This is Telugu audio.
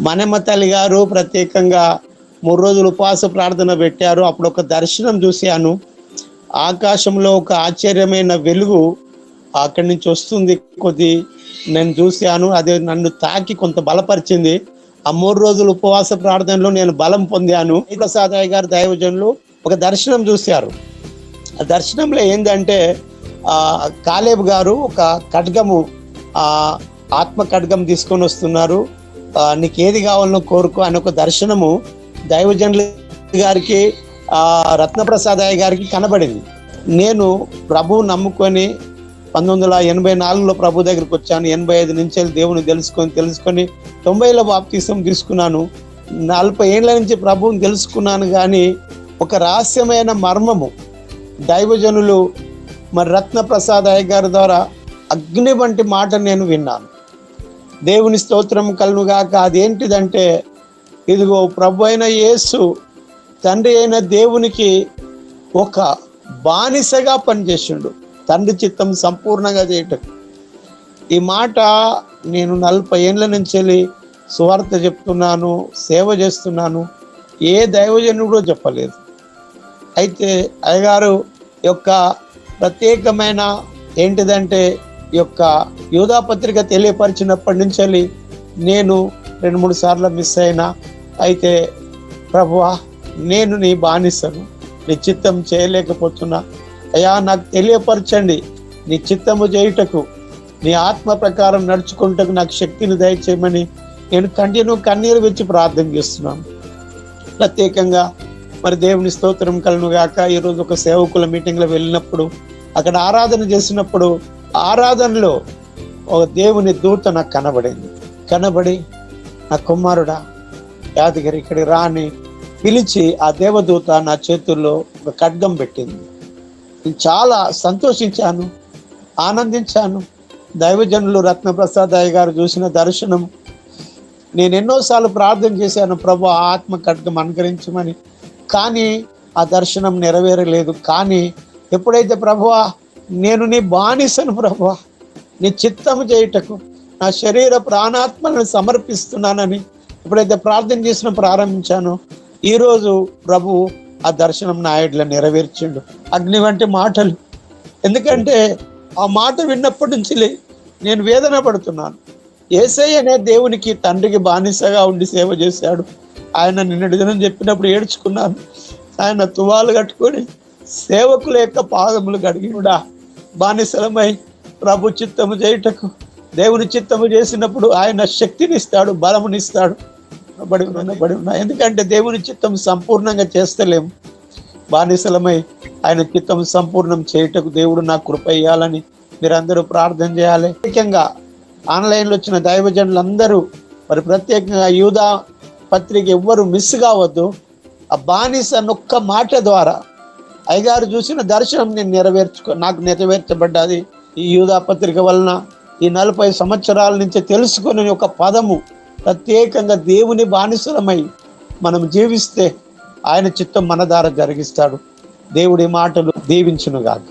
మనమ్మ తల్లి గారు ప్రత్యేకంగా మూడు రోజులు ఉపవాస ప్రార్థన పెట్టారు. అప్పుడు ఒక దర్శనం చూశాను. ఆకాశంలో ఒక ఆశ్చర్యమైన వెలుగు అక్కడి నుంచి వస్తుంది. కొద్ది నేను చూశాను. అది నన్ను తాకి కొంత బలపరిచింది. ఆ మూడు రోజులు ఉపవాస ప్రార్థనలో నేను బలం పొందాను. ప్రసాదయ్య గారు దైవజనులు ఒక దర్శనం చూశారు. ఆ దర్శనంలో ఏంటంటే ఆ కాలేబ్ గారు ఒక ఖడ్గము ఆ ఆత్మ ఖడ్గం తీసుకొని వస్తున్నారు. నీకు ఏది కావాలనో కోరుకో అని ఒక దర్శనము దైవజనుల గారికి ఆ రత్నప్రసాదయ్య గారికి కనబడింది. నేను ప్రభువు నమ్ముకొని పంతొమ్మిది వందల ఎనభై నాలుగులో ప్రభు దగ్గరికి వచ్చాను. ఎనభై ఐదు నుంచి దేవుని తెలుసుకొని తెలుసుకొని తొంభైలో బాప్తీసం తీసుకున్నాను. నలభై ఏళ్ళ నుంచి ప్రభువుని తెలుసుకున్నాను కానీ ఒక రహస్యమైన మర్మము. దైవజనులు మరి రత్నప్రసాద్ అయ్య గారి ద్వారా అగ్ని వంటి మాట నేను విన్నాను. దేవుని స్తోత్రం కలునుగాక. అదేంటిదంటే ఇదిగో ప్రభు అయిన యేసు తండ్రి అయిన దేవునికి ఒక బానిసగా పనిచేసిండు. తండ్రి చిత్తం సంపూర్ణంగా చేయటం. ఈ మాట నేను నలభై ఏళ్ళ నుంచి వెళ్ళి సువార్త చెప్తున్నాను సేవ చేస్తున్నాను. ఏ దైవజనుడో కూడా చెప్పలేదు. అయితే అయ్యగారు యొక్క ప్రత్యేకమైన ఏంటిదంటే యొక్క యూదా పత్రిక తెలియపరిచినప్పటి నుంచి నేను రెండు మూడు సార్లు మిస్ అయినా అయితే ప్రభువా నేను నీ బానిసను నీ చిత్తం చేయలేకపోతున్నా. అయ్యా నాకు తెలియపరచండి. నీ చిత్తము చేయుటకు నీ ఆత్మ ప్రకారం నడుచుకుంటకు నాకు శక్తిని దయచేయమని నేను కంటిన్యూ కన్నీరు వచ్చి ప్రార్థన చేస్తున్నాను. ప్రత్యేకంగా మరి దేవుని స్తోత్రం కలను గాక ఈరోజు ఒక సేవకుల మీటింగ్లో వెళ్ళినప్పుడు అక్కడ ఆరాధన చేసినప్పుడు ఆరాధనలో ఒక దేవుని దూత నాకు కనబడింది. కనబడి నా కుమారుడా యాదగిరి ఇక్కడికి రాని పిలిచి ఆ దేవదూత నా చేతుల్లో ఒక ఖడ్గం పెట్టింది. నేను చాలా సంతోషించాను ఆనందించాను. దైవజనులు రత్నప్రసాద్ అయ్య గారు చూసిన దర్శనం నేను ఎన్నోసార్లు ప్రార్థన చేశాను ప్రభు ఆ ఆత్మ ఖడ్గం అనుకరించమని కానీ ఆ దర్శనం నెరవేరలేదు. కానీ ఎప్పుడైతే ప్రభువా నేను నీ బానిసను ప్రభా. నీ చిత్తము చేయుటకు నా శరీర ప్రాణాత్మలను సమర్పిస్తున్నానని ఎప్పుడైతే ప్రార్థన చేసిన ప్రారంభించానో ఈరోజు ప్రభు ఆ దర్శనం నా నెరవేర్చిండు. అగ్ని వంటి మాటలు. ఎందుకంటే ఆ మాట విన్నప్పటి నుంచి లే- నేను వేదన పడుతున్నాను. ఏసై అనే దేవునికి తండ్రికి బానిసగా ఉండి సేవ చేశాడు. ఆయన నిన్నటి దినం చెప్పినప్పుడు ఏడ్చుకున్నాను. ఆయన తువాలు కట్టుకొని సేవకుల యొక్క పాదములు కడిగినుడా. బానిసలమై ప్రభు చిత్తము చేయుటకు దేవుని చిత్తము చేసినప్పుడు ఆయన శక్తినిస్తాడు బలమునిస్తాడు. బడి ఉన్నా బడి ఉన్నా. ఎందుకంటే దేవుని చిత్తం సంపూర్ణంగా చేస్తలేము. బానిసలమై ఆయన చిత్తం సంపూర్ణం చేయుటకు దేవుడు నాకు కృప ఇవ్వాలని మీరందరూ ప్రార్థన చేయాలి. ముఖ్యంగా ఆన్లైన్లో వచ్చిన దైవజనులందరూ మరి ప్రత్యేకంగా యూదా పత్రిక ఎవ్వరు మిస్ కావద్దు. ఆ బానిస నొక్క మాట ద్వారా అయ్యగారు చూసిన దర్శనం నేను నెరవేర్చుకో నాకు నెరవేర్చబడ్డది. ఈ యూదా పత్రిక వలన ఈ నలభై సంవత్సరాల నుంచి తెలుసుకుని ఒక పదము ప్రత్యేకంగా దేవుని బానిసలమై మనం జీవిస్తే ఆయన చిత్తం మన ద్వారా జరిగిస్తాడు. దేవుడి మాటలు దీవించును కాదు